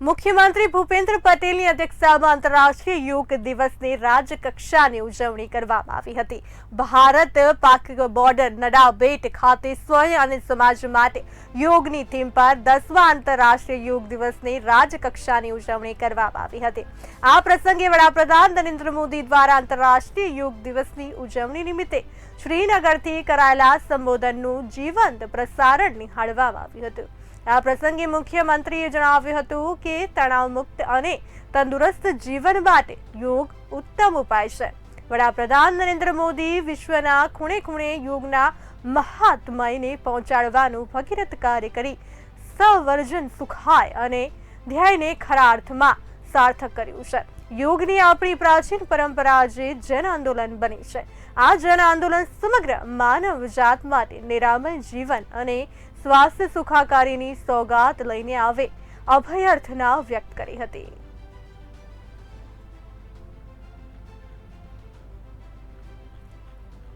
મુખ્યમંત્રી ભૂપેન્દ્ર પટેલની અધ્યક્ષતામાં આંતરરાષ્ટ્રીય યોગ દિવસની રાજ્યકક્ષાની ઉજવણી કરવામાં આવી હતી. ભારત પાક બોર્ડર નડા બેટ ખાતે સ્વયં અને સમાજ માટે યોગની થીમ પર દસમા આંતરરાષ્ટ્રીય યોગ દિવસની રાજ્યકક્ષાની ઉજવણી કરવામાં આવી હતી. આ પ્રસંગે વડાપ્રધાન નરેન્દ્ર મોદી દ્વારા આંતરરાષ્ટ્રીય યોગ દિવસની ઉજવણી નિમિત્તે શ્રીનગરથી કરાયેલા સંબોધનનું જીવંત પ્રસારણ નિહાળવામાં આવ્યું હતું. આ પ્રસંગે મુખ્યમંત્રીએ જણાવ્યું હતું કે તણાવમુક્ત અને તંદુરસ્ત જીવન માટે યોગ ઉત્તમ ઉપાય છે. વડાપ્રધાન નરેન્દ્ર મોદી વિશ્વના ખૂણે ખૂણે યોગના મહાત્મયને પહોંચાડવાનું ભગીરથ કાર્ય કરી સવર્જન સુખાય અને ધ્યેયને ખરા અર્થમાં સાર્થક કર્યું છે. યોગની આપણી પ્રાચીન પરંપરા આજે જન આંદોલન બની છે. આ જન આંદોલન સમગ્ર માનવ જાત માટે નિરામય જીવન અને સ્વાસ્થ્ય સુખાકારીની સોગાત લઈને આવે અભય અર્થના વ્યક્ત કરી હતી.